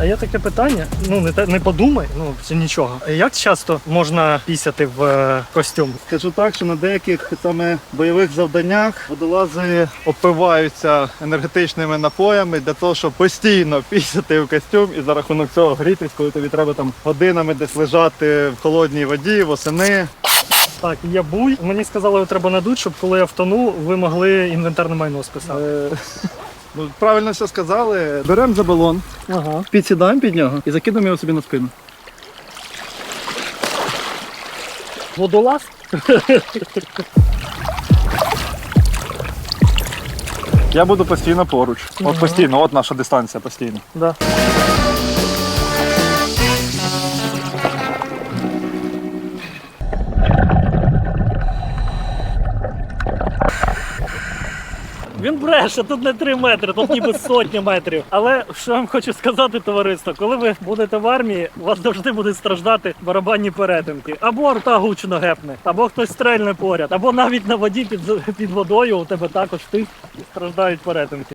А є таке питання. Ну не те не подумай, ну це нічого. Як часто можна пісяти в е, костюм? Скажу так, що на деяких саме бойових завданнях водолази опиваються енергетичними напоями для того, щоб постійно пісяти в костюм і за рахунок цього грітись, коли тобі треба там годинами десь лежати в холодній воді, восени. Так, є буй. Мені сказали, його треба надуть, щоб коли я втону, ви могли інвентарне майно списати. Е, Ну, правильно все сказали. Беремо за балон, Ага. підсідаємо під нього і закидаємо його собі на спину. Водолаз? Я буду постійно поруч. От постійно, от наша дистанція постійно. Да. Він бреше, тут не 3 метри, тут ніби сотні метрів. Але що я вам хочу сказати, товариство, коли ви будете в армії, у вас завжди будуть страждати барабанні перетинки. Або рта гучно гепне, або хтось стрельне поряд, або навіть на воді під, під водою у тебе також тих страждають перетинки.